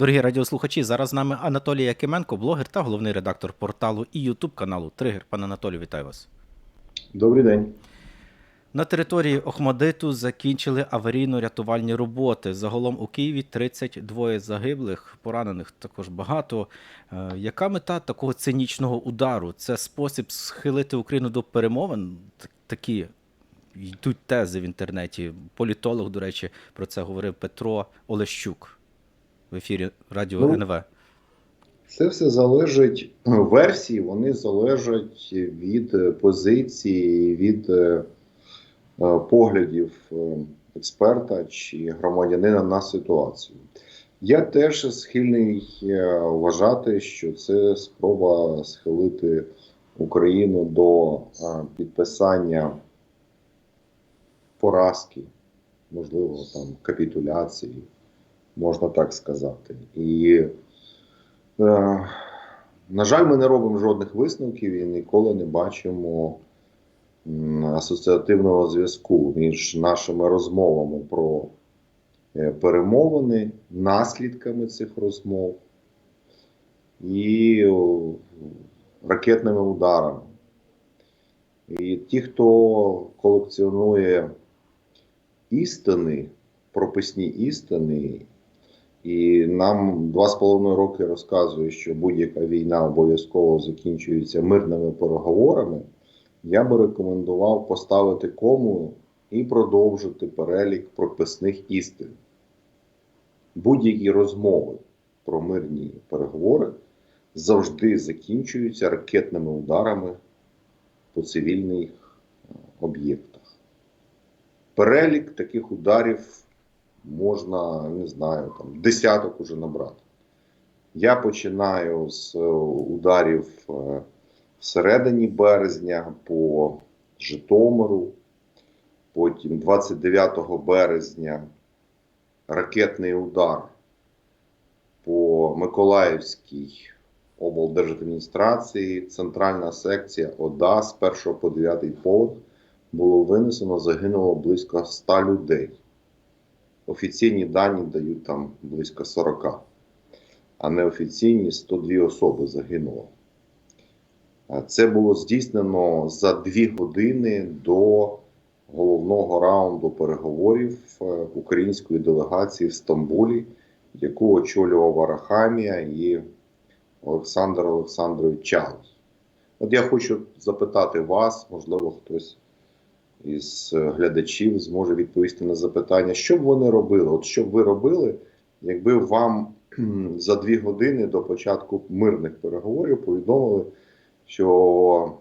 Дорогі радіослухачі, зараз з нами Анатолій Якименко, блогер та головний редактор порталу і Ютуб каналу Тригер. Пане Анатолію, вітаю вас. Добрий день. На території Охмадиту закінчили аварійно-рятувальні роботи. Загалом у Києві 32 загиблих, поранених також багато. Е, Яка мета такого цинічного удару? Це спосіб схилити Україну до перемовин? Такі йдуть тези в інтернеті. Політолог, до речі, про це говорив Петро Олещук в ефірі Радіо Ну, НВ. Це все залежить, версії вони залежать від е, позиції, від е, е, поглядів експерта чи громадянина на ситуацію. Я теж схильний вважати, що це спроба схилити Україну до підписання поразки, можливо, там капітуляції, можна так сказати. І Е, На жаль, ми не робимо жодних висновків і ніколи не бачимо асоціативного зв'язку між нашими розмовами про е, перемовини, наслідками цих розмов і ракетними ударами. І ті, хто колекціонує істини, прописні істини, і нам два з половиною роки розказує, що будь-яка війна обов'язково закінчується мирними переговорами. Я би рекомендував поставити кому і продовжити перелік прописних істин. Будь-які розмови про мирні переговори завжди закінчуються ракетними ударами по цивільних е, об'єктах. Перелік таких ударів можна, не знаю, там десяток уже набрати. Я починаю з е, ударів е, всередині березня по Житомиру, потім 29 березня ракетний удар по Миколаївській облдержадміністрації, центральна секція ОДА з 1 по 9 поверх було винесено, загинуло близько 100 людей. Офіційні дані дають там близько 40, а неофіційні 102 особи загинуло. Це було здійснено за дві години до головного раунду переговорів е, української делегації в Стамбулі, яку очолював Арахамія і Олександр Олександрович Чалус. От я хочу запитати вас, можливо, хтось із е, глядачів зможе відповісти на запитання, що б вони робили? От що б ви робили, якби вам за дві години до початку мирних переговорів повідомили, що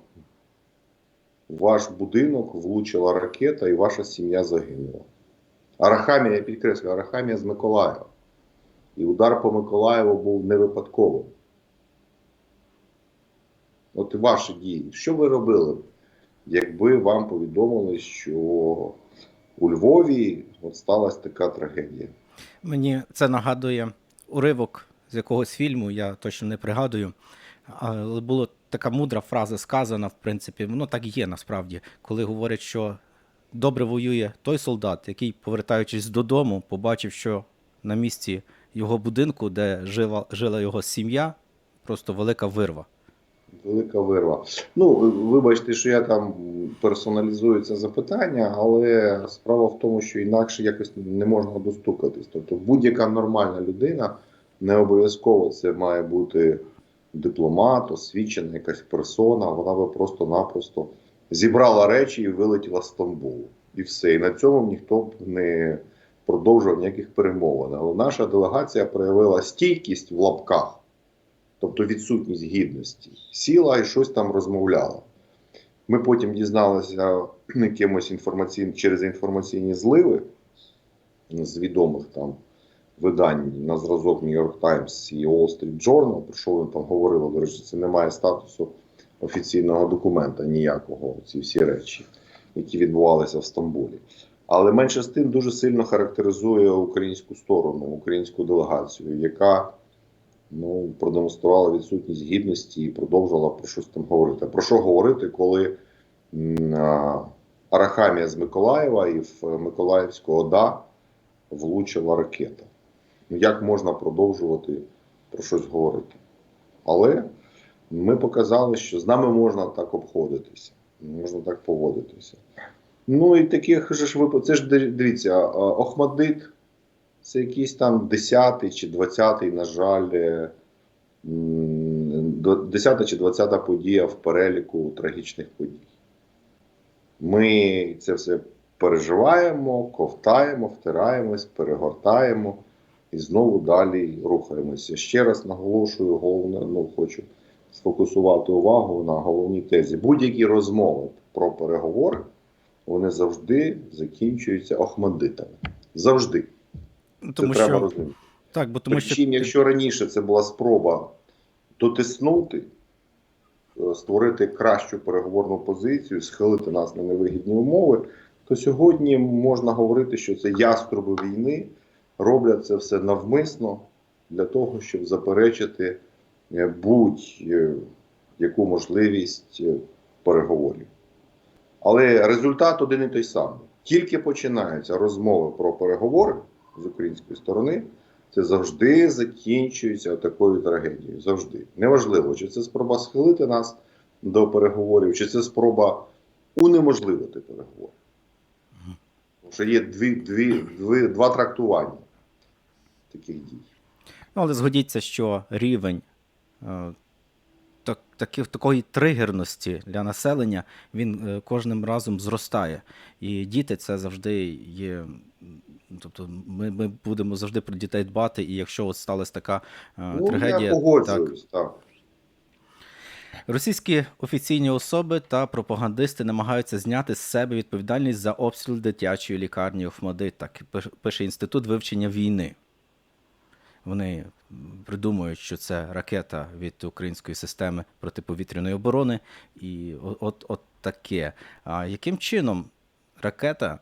ваш будинок влучила ракета і ваша сім'я загинула. Арахамія, я підкреслюю, Арахамія з Миколаєва. І удар по Миколаєву був не випадковим. От ваші дії. Що ви робили? Якби вам повідомили, що у Львові от сталася така трагедія. Мені це нагадує уривок з якогось фільму, я точно не пригадую. Але була така мудра фраза сказана, в принципі, воно так і є насправді, коли говорять, що добре воює той солдат, який, повертаючись додому, побачив, що на місці його будинку, де жила, жила його сім'я, просто велика вирва. Велика вирва. Ну, вибачте, що я там персоналізую це запитання, але справа в тому, що інакше якось не можна достукатись. Тобто будь-яка нормальна людина, не обов'язково це має бути дипломат, освічена якась персона, вона би просто-напросто зібрала речі і вилетіла з Стамбулу. І все. І на цьому ніхто б не продовжував ніяких перемовин. Але наша делегація проявила стійкість в лапках тобто відсутність гідності, сіла і щось там розмовляла. Ми потім дізналися якимось інформаційним через інформаційні зливи з відомих там видань на зразок New York Times і Wall Street Journal, про що вони там говорили, до речі, це не має статусу офіційного документа ніякого, ці всі речі, які відбувалися в Стамбулі. Але менше з тим дуже сильно характеризує українську сторону, українську делегацію, яка ну, продемонструвала відсутність гідності і продовжувала про щось там говорити. Про що говорити, коли Арахамія з Миколаєва і в Миколаївську ОДА влучила ракета? Ну, як можна продовжувати про щось говорити? Але ми показали, що з нами можна так обходитися, можна так поводитися. Ну і таких же ж випадків, це ж дивіться, Охмадит це якийсь там 10 чи 20, на жаль, е, м, 10 чи 20 подія в переліку трагічних подій. Ми це все переживаємо, ковтаємо, втираємось, перегортаємо і знову далі рухаємося. Ще раз наголошую, головне, ну хочу сфокусувати увагу на головній тезі. Будь-які розмови про переговори вони завжди закінчуються охмандитами. Завжди. Ну, Це Тому треба розуміти. так, бо тому що якщо раніше це була спроба дотиснути, е, створити кращу переговорну позицію, схилити нас на невигідні умови, то сьогодні можна говорити, що це яструби війни роблять це все навмисно для того, щоб заперечити е, будь-яку можливість е, переговорів. Але результат один і той самий. Тільки починаються розмови про переговори з української сторони, це завжди закінчується такою трагедією. Завжди. Неважливо, чи це спроба схилити нас до переговорів, чи це спроба унеможливити переговори. Тому що є дві, дві, дві, два трактування таких дій. Ну, але згодіться, що рівень е, так, таких, такої тригерності для населення він е, кожним разом зростає. І діти це завжди є. Тобто ми, ми будемо завжди про дітей дбати, і якщо от сталася така е, Ну, трагедія, я погоджуюсь, так. Російські офіційні особи та пропагандисти намагаються зняти з себе відповідальність за обстріл дитячої лікарні Охмадит, так пише Інститут вивчення війни. Вони придумують, що це ракета від української системи протиповітряної оборони, і от, от таке. А яким чином ракета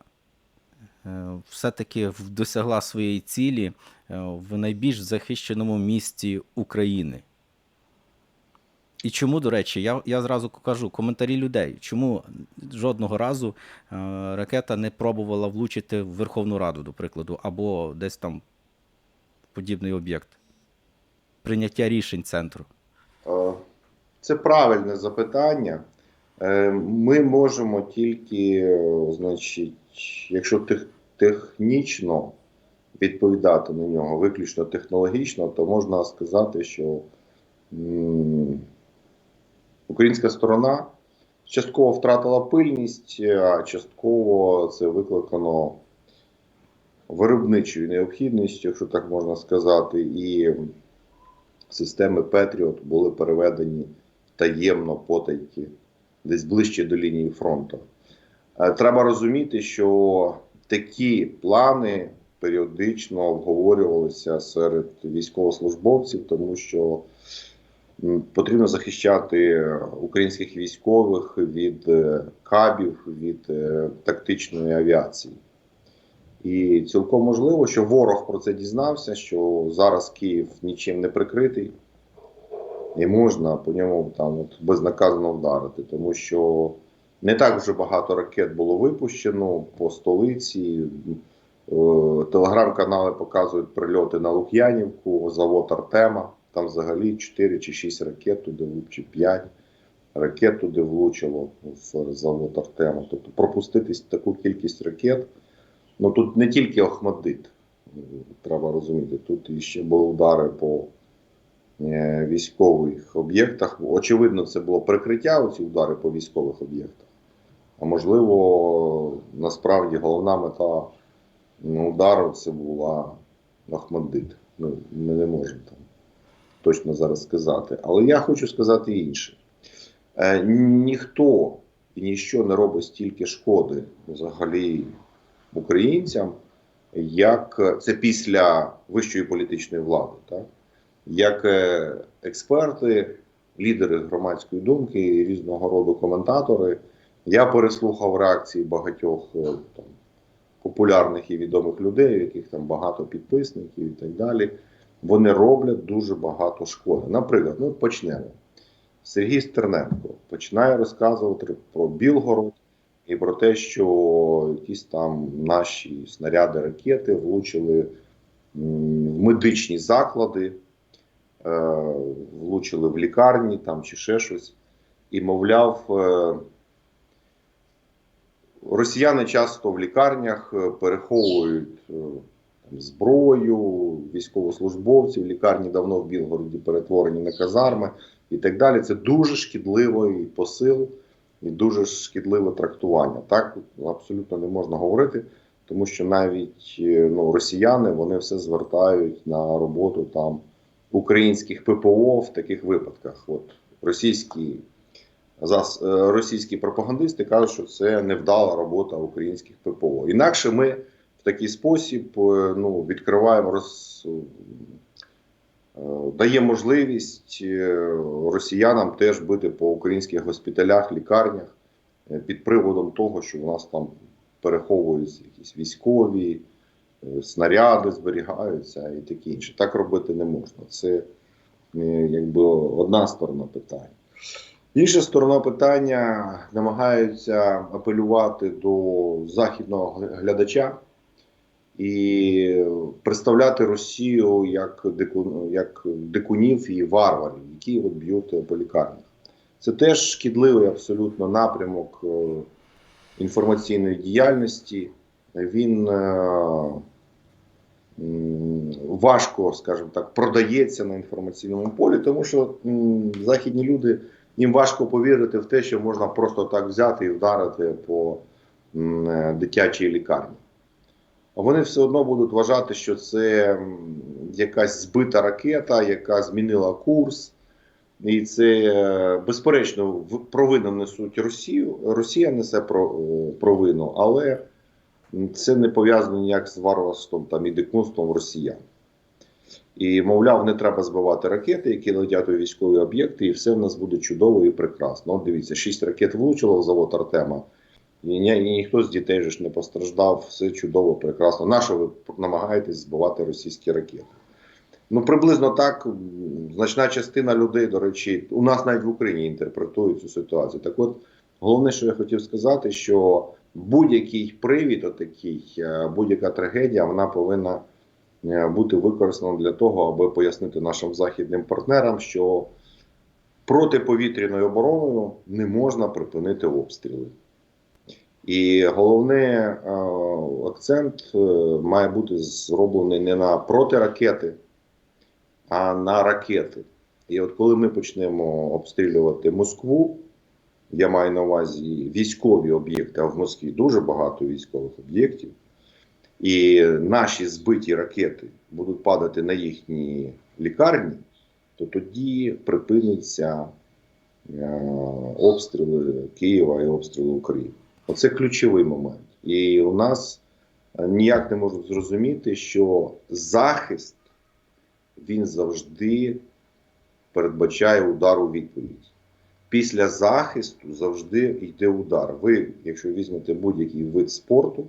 е, все-таки досягла своєї цілі е, в найбільш захищеному місті України? І чому, до речі, я, я зразу кажу коментарі людей, чому жодного разу е, ракета не пробувала влучити в Верховну Раду, до прикладу, або десь там подібний об'єкт прийняття рішень центру. Е, Це правильне запитання. Е, Ми можемо тільки, е, значить, якщо тех- технічно відповідати на нього, виключно технологічно, то можна сказати, що українська сторона частково втратила пильність, а частково це викликано виробничою необхідністю, якщо так можна сказати, і системи Петріот були переведені таємно потайки, десь ближче до лінії фронту. Е, Треба розуміти, що такі плани періодично обговорювалися серед військовослужбовців, тому що потрібно захищати українських військових від е, кабів, від е, тактичної авіації. І цілком можливо, що ворог про це дізнався, що зараз Київ нічим не прикритий, і можна по ньому там от безнаказано вдарити, тому що не так вже багато ракет було випущено по столиці. Е, Телеграм-канали показують прильоти на Лук'янівку, завод Артема. Там взагалі 4 чи 6 ракет туди чи 5 ракет туди влучило в завод Артема. Тобто пропустити таку кількість ракет. Ну тут не тільки Охмадит, треба розуміти. Тут іще були удари по е, військових об'єктах. Очевидно, це було прикриття оці удари по військових об'єктах. А можливо, насправді головна мета ну, удару це була Охмадит. Ну, ми не можемо там точно зараз сказати. Але я хочу сказати інше. Е, ніхто і ніщо не робить стільки шкоди взагалі українцям, як це після вищої політичної влади, так? як е, експерти, лідери громадської думки різного роду коментатори. Я переслухав реакції багатьох е, там, популярних і відомих людей, у яких там багато підписників і так далі. Вони роблять дуже багато шкоди. Наприклад, ну почнемо. Сергій Стерненко починає розказувати про Білгород і про те, що якісь там наші снаряди ракети влучили в медичні заклади, е, влучили в лікарні там чи ще щось. І, мовляв, е, росіяни часто в лікарнях е, переховують зброю, військовослужбовців. Лікарні давно в Білгороді перетворені на казарми і так далі. Це дуже шкідливий посил і дуже шкідливе трактування. Так абсолютно не можна говорити, тому що навіть е, ну, росіяни вони все звертають на роботу там українських ППО в таких випадках. От російські зас, е, російські пропагандисти кажуть, що це невдала робота українських ППО. Інакше ми в такий спосіб е, ну, відкриваємо роз, дає можливість е, росіянам теж бити по українських госпіталях, лікарнях е, під приводом того, що у нас там переховуються якісь військові, е, снаряди зберігаються і таке інше. Так робити не можна. Це е, якби одна сторона питання. Інша сторона питання намагаються апелювати до західного глядача і представляти Росію як, дику, як дикунів і варварів, які от б'ють по лікарнях. Це теж шкідливий абсолютно напрямок е, інформаційної діяльності. Він е, важко, скажімо так, продається на інформаційному полі, тому що західні люди їм важко повірити в те, що можна просто так взяти і вдарити по е, дитячій лікарні. Вони все одно будуть вважати, що це якась збита ракета, яка змінила курс. І це е, безперечно провину несуть Росію. Росія несе про- е, провину, але це не пов'язано ніяк з варварством там, і дикунством росіян. І, мовляв, не треба збивати ракети, які летять у військові об'єкти, і все в нас буде чудово і прекрасно. От дивіться, шість ракет влучило в завод Артема, і, ні, ніхто з дітей ж не постраждав, все чудово, прекрасно. Нащо ви намагаєтесь збивати російські ракети? Ну, приблизно так значна частина людей, до речі, у нас навіть в Україні інтерпретують цю ситуацію. Так от, головне, що я хотів сказати, що будь-який привід, отакий, е, будь-яка трагедія, вона повинна е, бути використана для того, аби пояснити нашим західним партнерам, що протиповітряною обороною не можна припинити обстріли. І головний е, акцент е, має бути зроблений не на протиракети, а на ракети. І от коли ми почнемо обстрілювати Москву, я маю на увазі військові об'єкти, а в Москві дуже багато військових об'єктів, і наші збиті ракети будуть падати на їхні лікарні, то тоді припиняться е, обстріли Києва і обстріли України. Оце ключовий момент. І у нас е, ніяк не можуть зрозуміти, що захист він завжди передбачає удар у відповідь. Після захисту завжди йде удар. Ви, якщо візьмете будь-який вид спорту,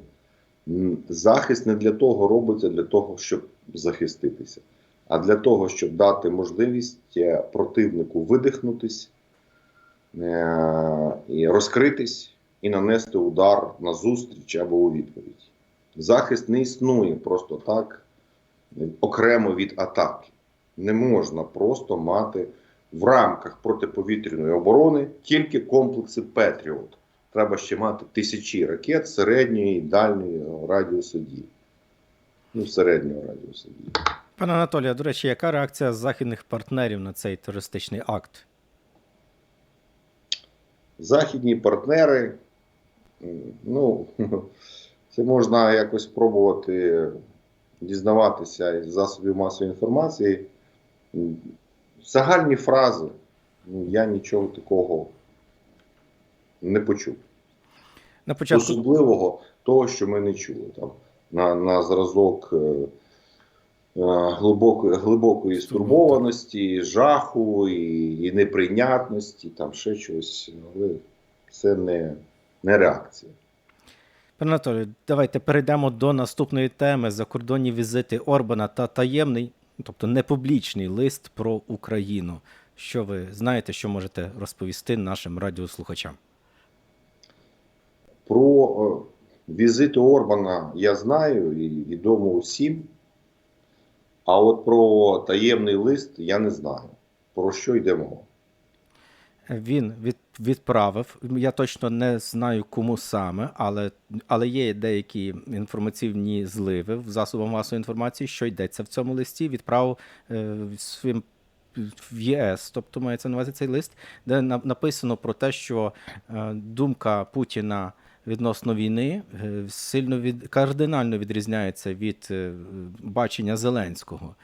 захист не для того робиться, для того, щоб захиститися, а для того, щоб дати можливість е, противнику видихнутись, е, і розкритись і нанести удар на зустріч або у відповідь. Захист не існує просто так, окремо від атаки. Не можна просто мати в рамках протиповітряної оборони тільки комплекси Петріот. Треба ще мати тисячі ракет середньої і дальньої радіусу дії. Ну, середнього радіусу дії. Пане Анатолію, до речі, яка реакція західних партнерів на цей терористичний акт? Західні партнери, ну, це можна якось спробувати дізнаватися із засобів масової інформації. Загальні фрази, ну, я нічого такого не почув. На початку Особливого того, що ми не чули. Там, на, на зразок е, е, глибокої, глибокої стурбованості, жаху і, і неприйнятності, там ще чогось. Але це не, не реакція. Пане Анатолію, давайте перейдемо до наступної теми: закордонні візити Орбана та таємний, тобто непублічний лист про Україну. Що ви знаєте, що можете розповісти нашим радіослухачам? Про е, візити Орбана я знаю і відомо усім. А от про таємний лист я не знаю. Про що йде мова? Він від, відправив. Я точно не знаю, кому саме, але, але є деякі інформаційні зливи в засобах масової інформації, що йдеться в цьому листі. Відправив е, своїм в ЄС, тобто мається на увазі цей лист, де на- написано про те, що е, думка Путіна відносно війни е, сильно від кардинально відрізняється від е, бачення Зеленського.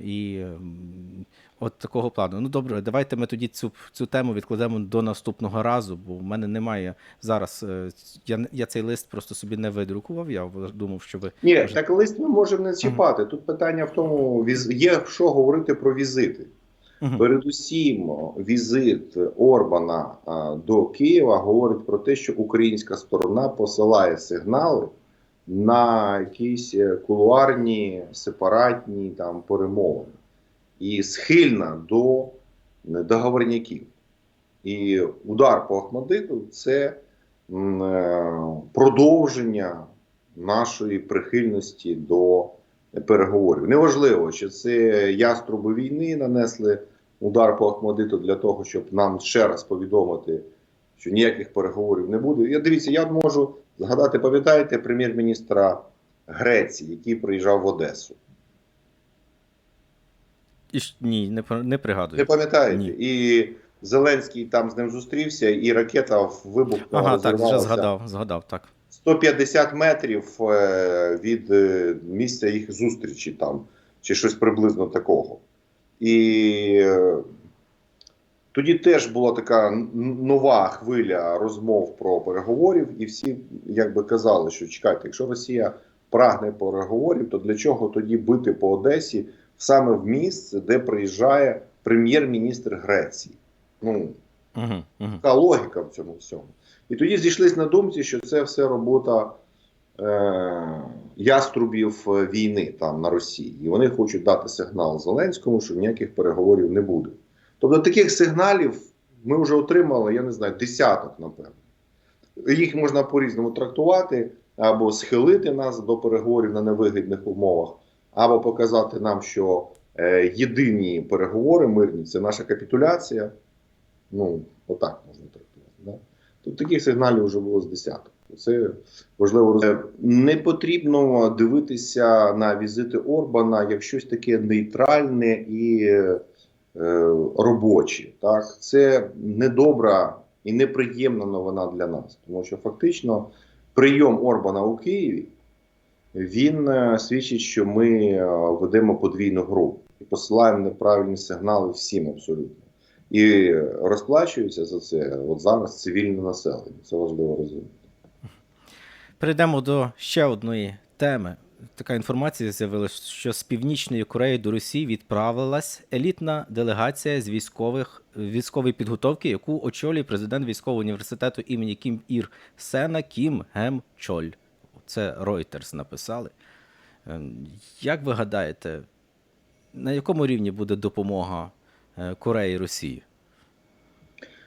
І ем, от такого плану. Ну добре, давайте ми тоді цю, цю тему відкладемо до наступного разу, бо в мене немає зараз. е, Я, я цей лист просто собі не видрукував. Я думав, що ви Ні, Може- так лист ми можемо не чіпати. Тут питання в тому, віз- є що говорити про візити. Мгм. Передусім, візит Орбана до Києва говорить про те, що українська сторона посилає сигнали на якісь е, кулуарні, сепаратні там перемовини і схильна до договорняків. І удар по Ахмадиту це е, продовження нашої прихильності до переговорів. Неважливо, чи це яструби війни нанесли удар по Ахмадиту для того, щоб нам ще раз повідомити, що ніяких переговорів не буде. Я дивіться, я можу згадати, пам'ятаєте, прем'єр-міністра Греції, який приїжджав в Одесу. І ні, не, не пригадую. Не пам'ятаєте? Ні. І Зеленський там з ним зустрівся, і ракета вибухнула. Ага, так, вже згадав, згадав, так. 150 метрів е, від е, місця їх зустрічі там, чи щось приблизно такого. І е, тоді теж була така нова хвиля розмов про переговорів, і всі якби казали, що чекайте, якщо Росія прагне переговорів, то для чого тоді бити по Одесі саме в місце, де приїжджає прем'єр-міністр Греції? Ну, Угу, угу. така логіка в цьому всьому. І тоді зійшлись на думці, що це все робота е, яструбів е, війни там на Росії. І вони хочуть дати сигнал Зеленському, що ніяких переговорів не буде. Тобто таких сигналів ми вже отримали, я не знаю, десяток, напевно. Їх можна по-різному трактувати, або схилити нас до переговорів на невигідних умовах, або показати нам, що е, єдині переговори мирні це наша капітуляція. Ну, отак можна трактувати. Да? Тут таких сигналів вже було з десяток. Це важливо розуміти. Не потрібно дивитися на візити Орбана як щось таке нейтральне і е, робоче. Так? Це недобра і неприємна новина для нас, тому що фактично прийом Орбана у Києві він е, свідчить, що ми е, ведемо подвійну гру і посилаємо неправильні сигнали всім абсолютно. І розплачується за це от зараз цивільне населення. Це важливо розуміти. Перейдемо до ще одної теми. Така інформація з'явилася, що з Північної Кореї до Росії відправилась елітна делегація з військових військової підготовки, яку очолює президент військового університету імені Кім Ір Сена Кім Гем Чоль. Це Reuters написали. Ем, Як ви гадаєте, на якому рівні буде допомога е, Кореї Росії?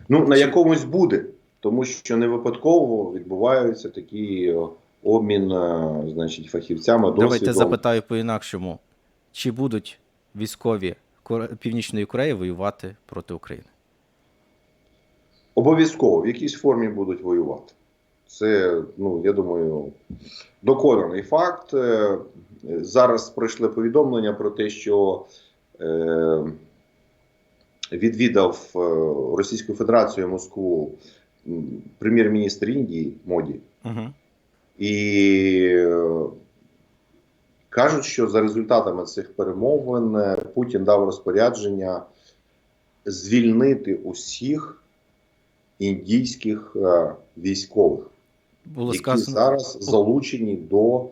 Ну, на якомусь буде, тому що не випадково відбуваються такі обмін, е, значить, фахівцями досвідом. Давайте запитаю по-інакшому: чи будуть військові Північної Кореї воювати проти України? Обов'язково в якійсь формі будуть воювати. Це, ну, я думаю, доконаний факт. Е, Зараз пройшли повідомлення про те, що е, відвідав е, Російську Федерацію Москву прем'єр-міністр Індії Моді. Угу. І е, кажуть, що за результатами цих перемовин е, Путін дав розпорядження звільнити усіх індійських е, військових, Було які сказано, зараз залучені до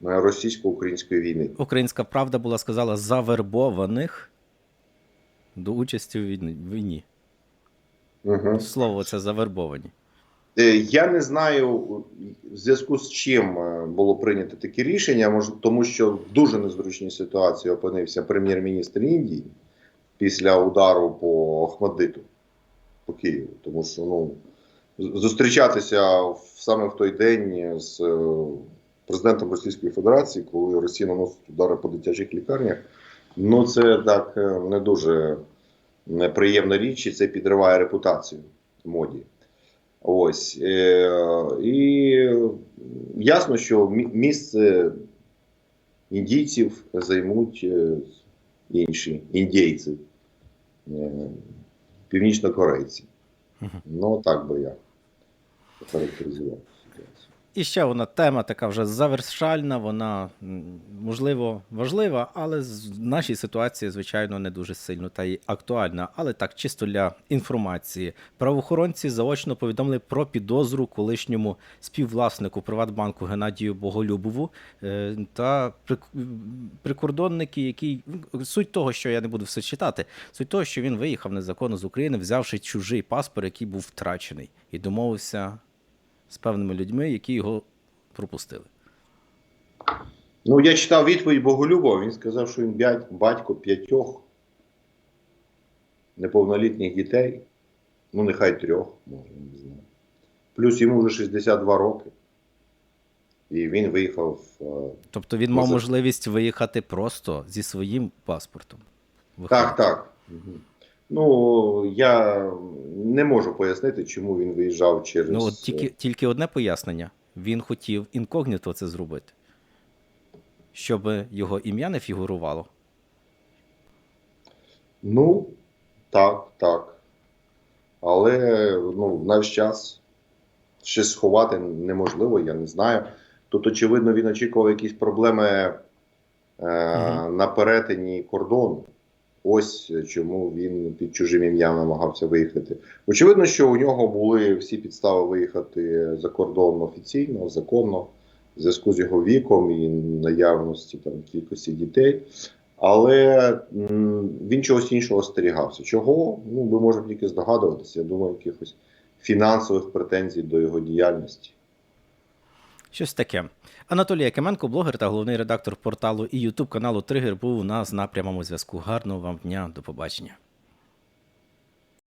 російсько-української війни. Українська правда була сказала завербованих до участі війні- війні. Угу. Слово це завербовані. Е, Я не знаю в зв'язку з чим е, було прийнято таке рішення, може, тому що в дуже незручній ситуації опинився прем'єр-міністр Індії після удару по Ахмадиту по Києву. Тому що ну, зустрічатися саме в той день з е, президентом Російської Федерації, коли Росія наносить удари по дитячих лікарнях, Ну, це так не дуже неприємна річ, і це підриває репутацію моді. Ось. Е, і ясно, що місце індійців займуть е, інші індійці, е, північнокорейці. Ну, так би я характеризував ситуацію. І ще вона тема така вже завершальна, вона можливо важлива, але в нашій ситуації, звичайно, не дуже сильно та й актуальна. Але так, чисто для інформації. Правоохоронці заочно повідомили про підозру колишньому співвласнику Приватбанку Геннадію Боголюбову е, та прик- прикордонники, який суть того, що я не буду все читати, суть того, що він виїхав незаконно з України, взявши чужий паспорт, який був втрачений, і домовився з певними людьми, які його пропустили. Ну, я читав відповідь Боголюбова. Він сказав, що він батько п'ятьох неповнолітніх дітей. Ну, нехай трьох, може, не знаю. Плюс йому вже 62 роки. І він виїхав. е, Тобто він мав можливість виїхати просто зі своїм паспортом. Так, так. Ну, я не можу пояснити, чому він виїжджав через. Ну от тільки, тільки одне пояснення: він хотів інкогніто це зробити, щоб його ім'я не фігурувало. Ну, так, так. Але ну, в наш час щось сховати неможливо, я не знаю. Тут, очевидно, він очікував якісь проблеми е, Мгм. на перетині кордону. Ось чому він під чужим ім'ям намагався виїхати. Очевидно, що у нього були всі підстави виїхати за кордон офіційно, законно, в зв'язку з його віком і наявності там кількості дітей. Але він чогось іншого остерігався. Чого? Ну, ми можемо тільки здогадуватися. Я думаю, якихось фінансових претензій до його діяльності. Щось таке. Анатолій Якименко, блогер та головний редактор порталу і Ютуб каналу Тригер, був у нас на прямому зв'язку. Гарного вам дня, до побачення.